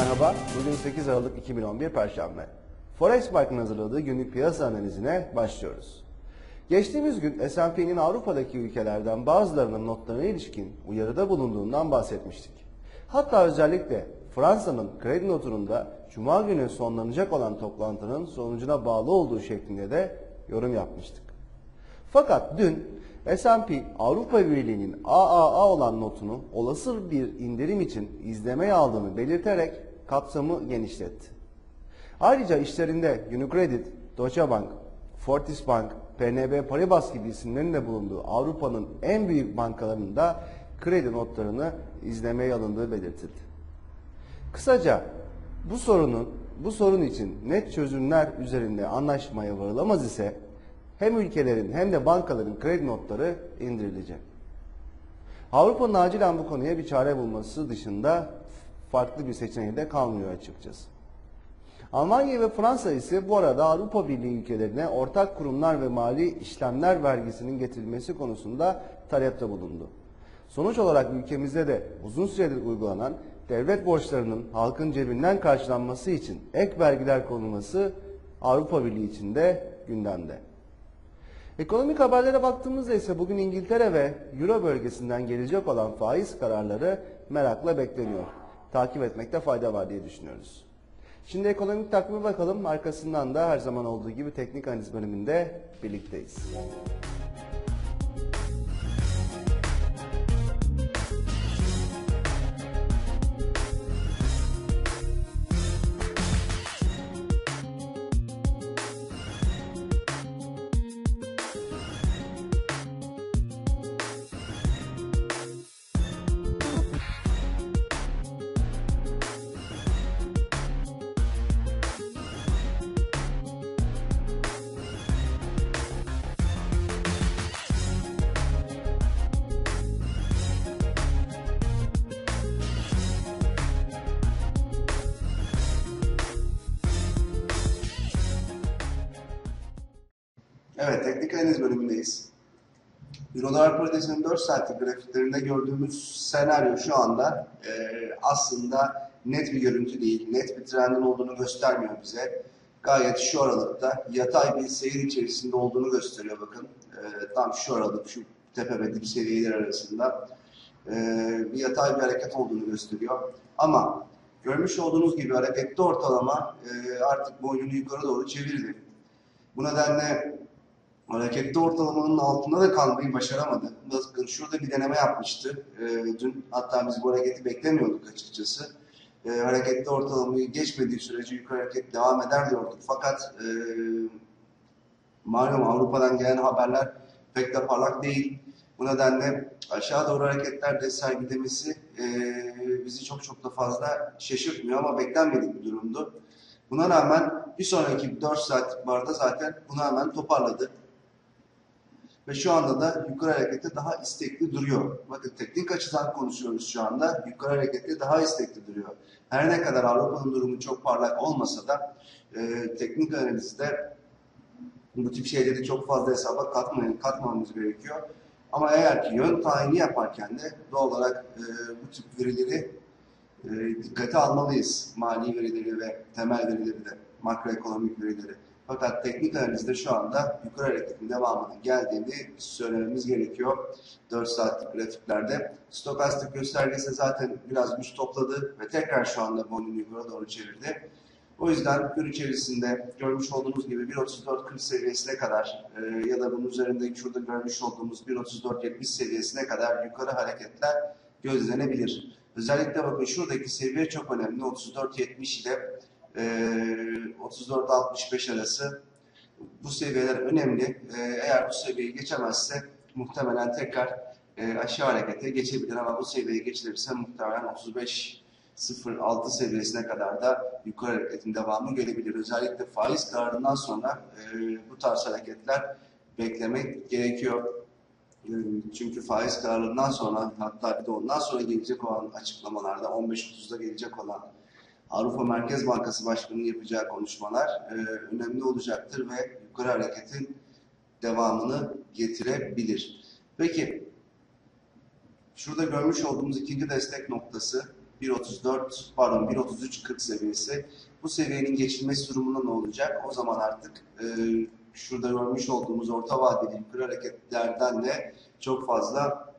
merhaba. Bugün 8 Aralık 2011 Perşembe. Forex Bank'ın hazırladığı günlük piyasa analizine başlıyoruz. Geçtiğimiz gün S&P'nin Avrupa'daki ülkelerden bazılarının notlarına ilişkin uyarıda bulunduğundan bahsetmiştik. Hatta özellikle Fransa'nın kredi notununda Cuma günü sonlanacak olan toplantının sonucuna bağlı olduğu şeklinde de yorum yapmıştık. Fakat dün S&P Avrupa Birliği'nin AAA olan notunu olası bir indirim için izlemeye aldığını belirterek kapsamı genişletti. Ayrıca işlerinde Unicredit, Deutsche Bank, Fortis Bank, PNB Paribas gibi isimlerin de bulunduğu Avrupa'nın en büyük bankalarının da kredi notlarını izlemeye alındığı belirtildi. Kısaca bu sorunun bu sorun için net çözümler üzerinde anlaşmaya varılamaz ise hem ülkelerin hem de bankaların kredi notları indirilecek. Avrupa'nın acilen bu konuya bir çare bulması dışında farklı bir seçeneği de kalmıyor açıkçası. Almanya ve Fransa ise bu arada Avrupa Birliği ülkelerine ortak kurumlar ve mali işlemler vergisinin getirilmesi konusunda talepte bulundu. Sonuç olarak ülkemizde de uzun süredir uygulanan devlet borçlarının halkın cebinden karşılanması için ek vergiler konulması Avrupa Birliği için de gündemde. Ekonomik haberlere baktığımızda ise bugün İngiltere ve Euro bölgesinden gelecek olan faiz kararları merakla bekleniyor. Takip etmekte fayda var diye düşünüyoruz. Şimdi ekonomik takvime bakalım. Arkasından da her zaman olduğu gibi teknik analiz bölümünde birlikteyiz. Evet, teknik analiz bölümündeyiz. Eurolar paritesinin 4 saatlik grafiklerinde gördüğümüz senaryo şu anda e, aslında net bir görüntü değil, net bir trendin olduğunu göstermiyor bize. Gayet şu aralıkta yatay bir seyir içerisinde olduğunu gösteriyor bakın. E, tam şu aralık, şu tepe ve dip seviyeler arasında e, bir yatay bir hareket olduğunu gösteriyor. Ama görmüş olduğunuz gibi hareketli ortalama e, artık boynunu yukarı doğru çevirdi. Bu nedenle hareketli ortalamanın altında da kalmayı başaramadı. Bakın şurada bir deneme yapmıştı. E, dün hatta biz bu hareketi beklemiyorduk açıkçası. E, hareketli ortalamayı geçmediği sürece yukarı hareket devam eder diyorduk. Fakat e, malum Avrupa'dan gelen haberler pek de parlak değil. Bu nedenle aşağı doğru hareketler de sergilemesi e, bizi çok çok da fazla şaşırtmıyor ama beklenmedik bir durumdu. Buna rağmen bir sonraki 4 saatlik barda zaten bunu hemen toparladı. Ve şu anda da yukarı harekette daha istekli duruyor. Bakın teknik açıdan konuşuyoruz şu anda. Yukarı harekette daha istekli duruyor. Her ne kadar Avrupa'nın durumu çok parlak olmasa da e, teknik analizde bu tip şeyleri çok fazla hesaba katmayın, katmamamız gerekiyor. Ama eğer ki yön tayini yaparken de doğal olarak e, bu tip verileri e, dikkate almalıyız. Mali verileri ve temel verileri de, makroekonomik verileri. Fakat teknik analizde şu anda yukarı hareketin devamının geldiğini söylememiz gerekiyor. 4 saatlik grafiklerde. Stokastik göstergesi zaten biraz güç topladı ve tekrar şu anda boynunu yukarı doğru çevirdi. O yüzden gün içerisinde görmüş olduğunuz gibi 1.34.40 seviyesine kadar e, ya da bunun üzerinde şurada görmüş olduğumuz 1.34.70 seviyesine kadar yukarı hareketler gözlenebilir. Özellikle bakın şuradaki seviye çok önemli. 34.70 ile 34-65 arası bu seviyeler önemli. E, eğer bu seviyeyi geçemezse muhtemelen tekrar e, aşağı harekete geçebilir ama bu seviyeyi geçilirse muhtemelen 35 0.6 seviyesine kadar da yukarı hareketin devamı gelebilir. Özellikle faiz kararından sonra e, bu tarz hareketler beklemek gerekiyor. E, çünkü faiz kararından sonra hatta bir de ondan sonra gelecek olan açıklamalarda 15.30'da gelecek olan Avrupa Merkez Bankası Başkanı'nın yapacağı konuşmalar e, önemli olacaktır ve yukarı hareketin devamını getirebilir. Peki, şurada görmüş olduğumuz ikinci destek noktası 1.34 pardon 1.33.40 seviyesi. Bu seviyenin geçilmesi durumunda ne olacak? O zaman artık e, şurada görmüş olduğumuz orta vadeli yukarı hareketlerden de çok fazla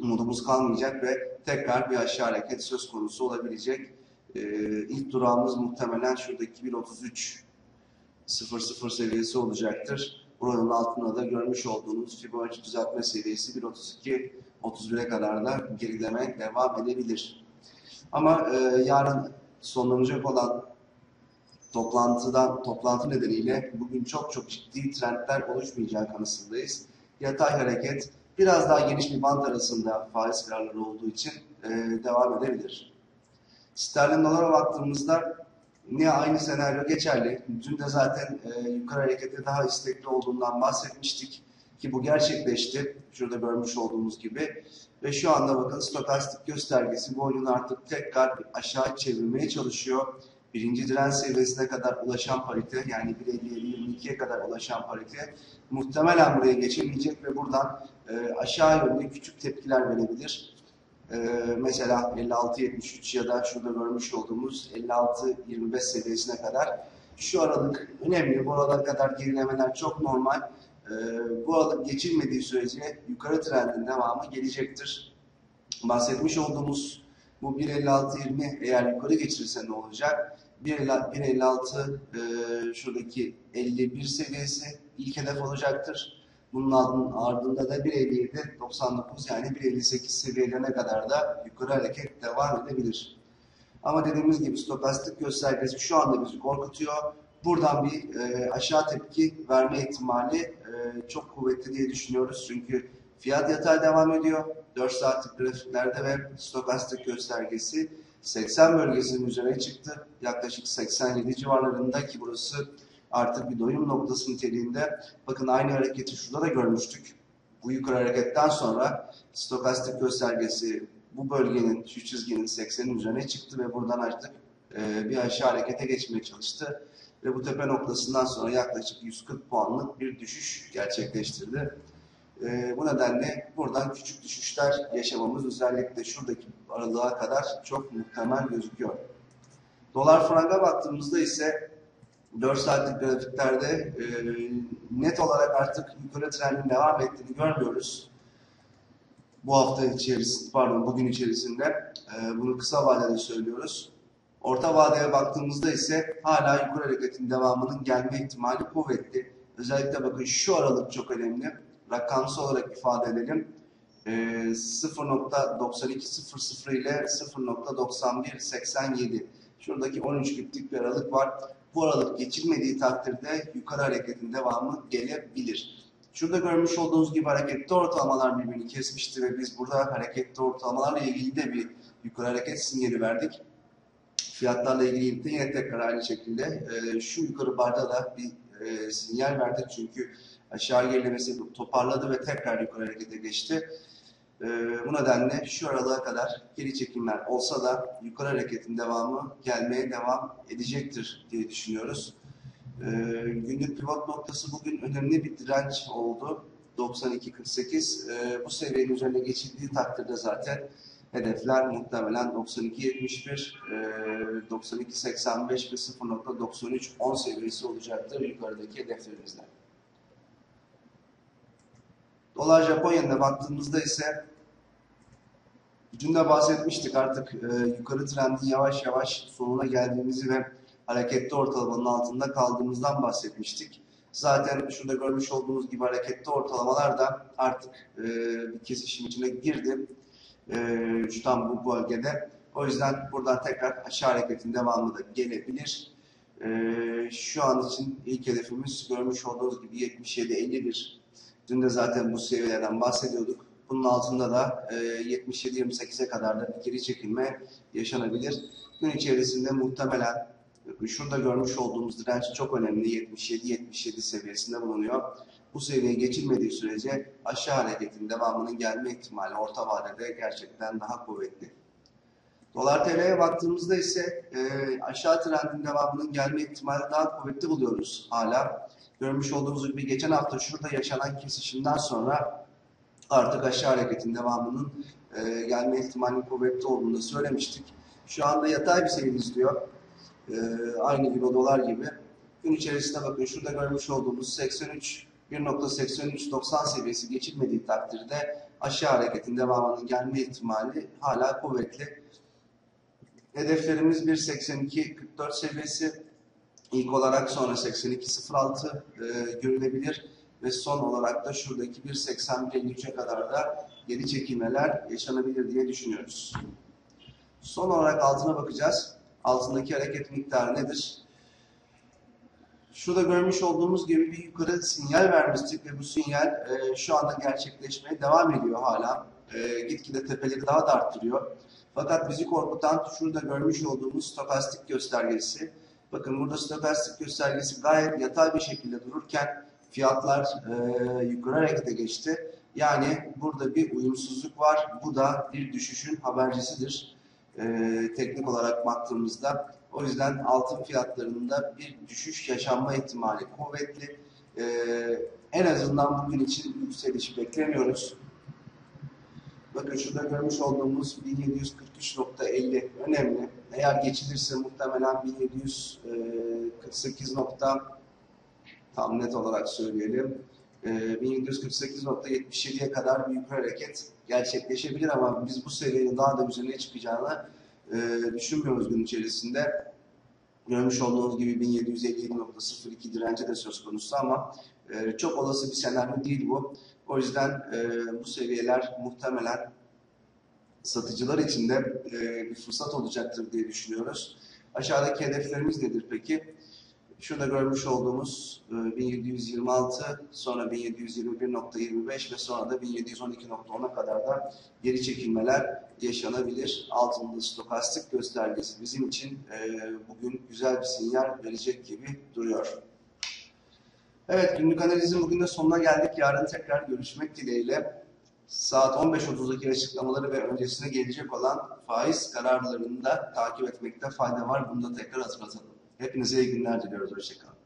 umudumuz kalmayacak ve tekrar bir aşağı hareket söz konusu olabilecek. E, ilk durağımız muhtemelen şuradaki 1.33 00 seviyesi olacaktır. Buranın altında da görmüş olduğunuz Fibonacci düzeltme seviyesi 1.32 31'e kadar da gerileme devam edebilir. Ama e, yarın sonlanacak olan toplantıdan toplantı nedeniyle bugün çok çok ciddi trendler oluşmayacağı kanısındayız. Yatay hareket biraz daha geniş bir band arasında faiz kararları olduğu için e, devam edebilir. Sterlin dolara baktığımızda Niye aynı senaryo geçerli? Dün de zaten e, yukarı harekette daha istekli olduğundan bahsetmiştik ki bu gerçekleşti. Şurada görmüş olduğumuz gibi. Ve şu anda bakın stokastik göstergesi bu oyunu artık tekrar aşağı çevirmeye çalışıyor. Birinci direnç seviyesine kadar ulaşan parite yani 1.50-22'ye kadar ulaşan parite muhtemelen buraya geçemeyecek ve buradan e, aşağı yönde küçük tepkiler verebilir. Ee, mesela 56-73 ya da şurada görmüş olduğumuz 56-25 seviyesine kadar şu aralık önemli. Bu aralığa kadar gerilemeler çok normal. Ee, bu aralık geçilmediği sürece yukarı trendin devamı gelecektir. Bahsetmiş olduğumuz bu 1.56-20 eğer yukarı geçirirse ne olacak? 1.56 e, şuradaki 51 seviyesi ilk hedef olacaktır. Bunun ardında da 1.57, 99 yani 1.58 seviyelerine kadar da yukarı hareket devam edebilir. Ama dediğimiz gibi stokastik göstergesi şu anda bizi korkutuyor. Buradan bir e, aşağı tepki verme ihtimali e, çok kuvvetli diye düşünüyoruz. Çünkü fiyat yatay devam ediyor. 4 saatlik grafiklerde ve stokastik göstergesi 80 bölgesinin üzerine çıktı. Yaklaşık 87 civarlarında ki burası artık bir doyum noktası niteliğinde. Bakın aynı hareketi şurada da görmüştük. Bu yukarı hareketten sonra stokastik göstergesi bu bölgenin, şu çizginin 80'in üzerine çıktı ve buradan artık e, bir aşağı harekete geçmeye çalıştı. Ve bu tepe noktasından sonra yaklaşık 140 puanlık bir düşüş gerçekleştirdi. E, bu nedenle buradan küçük düşüşler yaşamamız özellikle şuradaki aralığa kadar çok muhtemel gözüküyor. Dolar franga baktığımızda ise 4 saatlik grafiklerde e, net olarak artık yukarı trendin devam ettiğini görmüyoruz. Bu hafta içerisinde, pardon bugün içerisinde e, bunu kısa vadede söylüyoruz. Orta vadeye baktığımızda ise hala yukarı hareketin devamının gelme ihtimali kuvvetli. Özellikle bakın şu aralık çok önemli. Rakamsal olarak ifade edelim. E, 0.9200 ile 0.9187 Şuradaki 13 günlük bir aralık var bu aralık geçilmediği takdirde yukarı hareketin devamı gelebilir. Şurada görmüş olduğunuz gibi hareketli ortalamalar birbirini kesmişti ve biz burada hareketli ortalamalarla ilgili de bir yukarı hareket sinyali verdik. Fiyatlarla ilgili de yine tekrar aynı şekilde e, şu yukarı barda da bir e, sinyal verdik çünkü aşağı gerilemesi toparladı ve tekrar yukarı harekete geçti. E, bu nedenle şu aralığa kadar geri çekimler olsa da yukarı hareketin devamı gelmeye devam edecektir diye düşünüyoruz. E, günlük pivot noktası bugün önemli bir direnç oldu. 92.48 e, bu seviyenin üzerine geçildiği takdirde zaten hedefler muhtemelen 92.71, e, 92.85 ve 0.93 seviyesi olacaktır yukarıdaki hedeflerimizden. Dolar Japon baktığımızda ise dün de bahsetmiştik artık e, yukarı trendin yavaş yavaş sonuna geldiğimizi ve hareketli ortalamanın altında kaldığımızdan bahsetmiştik. Zaten şurada görmüş olduğunuz gibi hareketli ortalamalar da artık e, bir kesişim içine girdi. E, tam bu bölgede. O yüzden buradan tekrar aşağı hareketin devamı da gelebilir. E, şu an için ilk hedefimiz görmüş olduğunuz gibi 77-51 Dün de zaten bu seviyelerden bahsediyorduk. Bunun altında da e, 77-28'e kadar da bir geri çekilme yaşanabilir. Gün içerisinde muhtemelen şurada görmüş olduğumuz direnç çok önemli. 77-77 seviyesinde bulunuyor. Bu seviye geçilmediği sürece aşağı hareketin devamının gelme ihtimali orta vadede gerçekten daha kuvvetli. Dolar TL'ye baktığımızda ise e, aşağı trendin devamının gelme ihtimali daha kuvvetli buluyoruz hala. Görmüş olduğunuz gibi geçen hafta şurada yaşanan kesişimden sonra artık aşağı hareketin devamının e, gelme ihtimalinin kuvvetli olduğunu da söylemiştik. Şu anda yatay bir seyir izliyor. Ee, aynı euro dolar gibi. Gün içerisinde bakın şurada görmüş olduğumuz 83 1.8390 seviyesi geçilmediği takdirde aşağı hareketin devamının gelme ihtimali hala kuvvetli. Hedeflerimiz 1.82.44 seviyesi. İlk olarak sonra 82.06 e, görülebilir ve son olarak da şuradaki 1.81.53'e kadar da geri çekilmeler yaşanabilir diye düşünüyoruz. Son olarak altına bakacağız. Altındaki hareket miktarı nedir? Şurada görmüş olduğumuz gibi bir yukarı sinyal vermiştik ve bu sinyal e, şu anda gerçekleşmeye devam ediyor hala. E, gitgide tepeleri daha da arttırıyor. Fakat bizi korkutan şurada görmüş olduğumuz stokastik göstergesi. Bakın burada stokastik göstergesi gayet yatay bir şekilde dururken fiyatlar e, yukarı harekete geçti. Yani burada bir uyumsuzluk var. Bu da bir düşüşün habercisidir. E, teknik olarak baktığımızda. O yüzden altın fiyatlarında bir düşüş yaşanma ihtimali kuvvetli. E, en azından bugün için yükseliş beklemiyoruz. Bakın şurada görmüş olduğumuz 1743.50 önemli. Eğer geçilirse muhtemelen 1748 nokta tam net olarak söyleyelim. E, 1748.77'ye kadar bir yukarı hareket gerçekleşebilir ama biz bu seviyenin daha da üzerine çıkacağını e, düşünmüyoruz gün içerisinde. Görmüş olduğunuz gibi 1757.02 direnci de söz konusu ama e, çok olası bir senaryo değil bu. O yüzden e, bu seviyeler muhtemelen satıcılar için de e, bir fırsat olacaktır diye düşünüyoruz. Aşağıdaki hedeflerimiz nedir peki? Şurada görmüş olduğumuz e, 1726, sonra 1721.25 ve sonra da 1712.10'a kadar da geri çekilmeler yaşanabilir. Altında stokastik göstergesi bizim için e, bugün güzel bir sinyal verecek gibi duruyor. Evet günlük analizin bugün de sonuna geldik. Yarın tekrar görüşmek dileğiyle. Saat 15.30'daki açıklamaları ve öncesine gelecek olan faiz kararlarını da takip etmekte fayda var. Bunu da tekrar hatırlatalım. Hepinize iyi günler diliyoruz. Hoşçakalın.